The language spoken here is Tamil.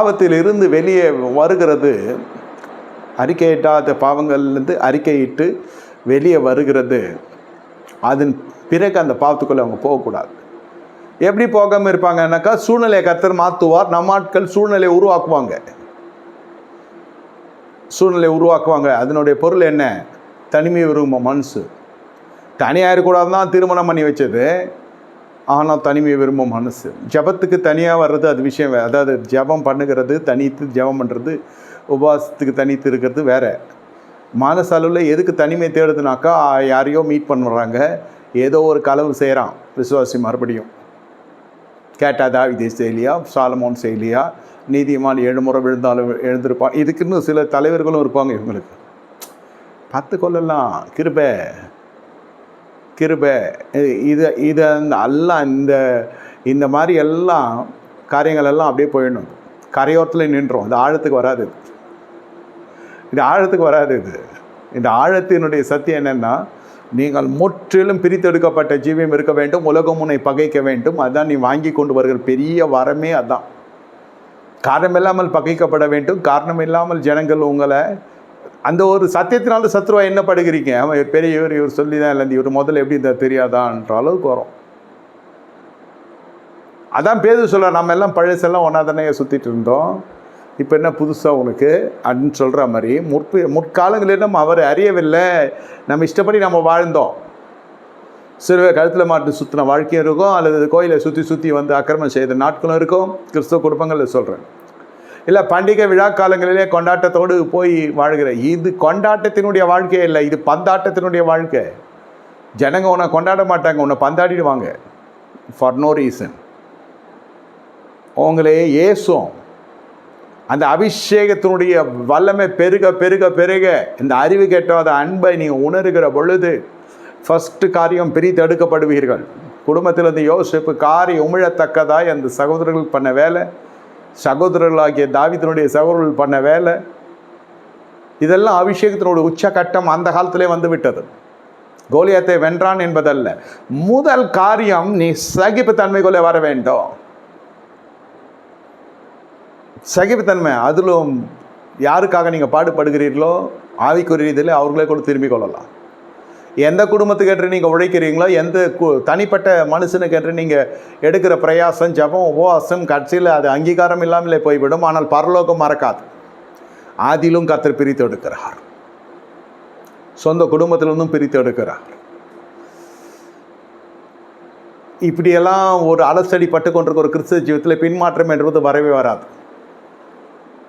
பாவத்தில் இருந்து வெளியே வருகிறது. அறிக்கையிட்டாத பாவங்கள்லேருந்து அறிக்கையிட்டு வெளியே வருகிறது. அதன் பிறகு அந்த பாவத்துக்குள்ளே அவங்க போகக்கூடாது. எப்படி போகாமல் இருப்பாங்கன்னாக்கா சூழ்நிலையை கத்தர் மாற்றுவார். நம்ம ஆட்கள் சூழ்நிலையை உருவாக்குவாங்க. சூழ்நிலையை உருவாக்குவாங்க. அதனுடைய பொருள் என்ன? தனிமை விரும்ப மனசு தனியாக இருக்கக்கூடாது தான் திருமணம் பண்ணி வச்சது. ஆனால் தனிமையை விரும்பும் மனசு. ஜபத்துக்கு தனியாக வர்றது அது விஷயம் வே- அதாவது ஜபம் பண்ணுகிறது தனித்து ஜபம் பண்ணுறது உபவாசத்துக்கு தனித்து இருக்கிறது வேறு. மனசு அளவில் எதுக்கு தனிமை தேடுதுனாக்கா யாரையோ மீட் பண்ணுறாங்க ஏதோ ஒரு களவு செய்கிறான் விசுவாசி மறுபடியும். கேட்டா தாவிதே செயலியா சாலமோன் செயலியா நீதிமான் ஏழு முறை விழுந்தாலும் எழுந்திருப்பான். இதுக்குன்னு சில தலைவர்களும் இருப்பாங்க இவங்களுக்கு. பத்து கொள்ளலாம் கிருபை. கிருபை. இதை இது இது அந்த எல்லாம் இந்த இந்த மாதிரி எல்லாம் காரியங்கள் எல்லாம் அப்படியே போயிடணும். கரையோரத்தில் நின்றோம். இந்த ஆழத்துக்கு வராது இது. இந்த ஆழத்துக்கு வராது இது. இந்த ஆழத்தினுடைய சத்தியம் என்னென்னா நீங்கள் முற்றிலும் பிரித்தெடுக்கப்பட்ட ஜீவியம் இருக்க வேண்டும் உலகம் உன்னை பகைக்க வேண்டும். அதான் நீ வாங்கி கொண்டு வருகிற பெரிய வரமே அதான். காரணமில்லாமல் பகைக்கப்பட வேண்டும். காரணம் இல்லாமல் ஜனங்கள் உங்களை அந்த ஒரு சத்தியத்தினால சத்ருவா என்ன படுகிறீங்க? அவன் பெரிய இவர் இவர் சொல்லி தான் இல்லை இவர் முதல்ல எப்படி இந்த தெரியாதான்ற அளவுக்கு வரும். அதான் பேது சொல்ல நம்ம எல்லாம் பழசெல்லாம் ஒன்றா தானே சுற்றிட்டு இருந்தோம். இப்போ என்ன புதுசாக உனக்கு? அப்படின்னு சொல்கிற மாதிரி முற்பு முற்காலங்களில் நம்ம அவரை அறியவில்லை. நம்ம இஷ்டப்படி நம்ம வாழ்ந்தோம். சிறுவை கழுத்தில் மாட்டு சுற்றின வாழ்க்கையும் இருக்கும் அல்லது கோயிலை சுற்றி சுற்றி வந்து அக்கிரமம் செய்த நாட்களும் இருக்கும். கிறிஸ்தவ குடும்பங்களில் சொல்கிறேன் இல்லை பண்டிகை விழா காலங்களிலே கொண்டாட்டத்தோடு போய் வாழ்கிற இது கொண்டாட்டத்தினுடைய வாழ்க்கையே இல்லை இது பந்தாட்டத்தினுடைய வாழ்க்கை. ஜனங்க உன்னை கொண்டாட மாட்டாங்க உன்னை பந்தாடிடுவாங்க. ஃபார் நோ ரீசன் உங்களே ஏசும் அந்த அபிஷேகத்தினுடைய வல்லமை பெருக பெருக பெருக இந்த அறிவு கெட்டாத அன்பை நீங்கள் உணர்கிற பொழுது ஃபஸ்ட்டு காரியம் பிரித்தெடுக்கப்படுவீர்கள் குடும்பத்தில் இந்த யோசிப்பு காரி உமிழத்தக்கதாய் அந்த சகோதரர்கள் பண்ண வேலை. சகோதரர்களாகிய தாவிதனுடைய சகோதரர்கள் பண்ண வேலை இதெல்லாம் அபிஷேகத்தினுடைய உச்சகட்டம் அந்த காலத்திலே வந்து விட்டது கோலியத்தை வென்றான் என்பதல்ல. முதல் காரியம் நீ சகிப்புத்தன்மைக்குள்ளே வர வேண்டும். சகிப்புத்தன்மை அதிலும் யாருக்காக நீங்கள் பாடுபடுகிறீர்களோ ஆவிக்குரிய இதில் அவர்களே கூட திரும்பிக் கொள்ளலாம். எந்த குடும்பத்துக்கேற்று நீங்கள் உழைக்கிறீங்களோ எந்த கு- தனிப்பட்ட மனுஷனுக்கேற்று நீங்கள் எடுக்கிற பிரயாசம் ஜபம் உபவாசம் கட்சியில் அது அங்கீகாரம் இல்லாமலே போய்விடும். ஆனால் பரலோகம் மறக்காது. ஆதிலும் கத்தர் பிரித்து எடுக்கிறார். சொந்த குடும்பத்திலிருந்தும் பிரித்து எடுக்கிறார். இப்படியெல்லாம் ஒரு அலசடி பட்டு கொண்டிருக்க ஒரு கிறிஸ்தவ ஜீவத்தில் பின்மாற்றம் என்பது வரவே வராது.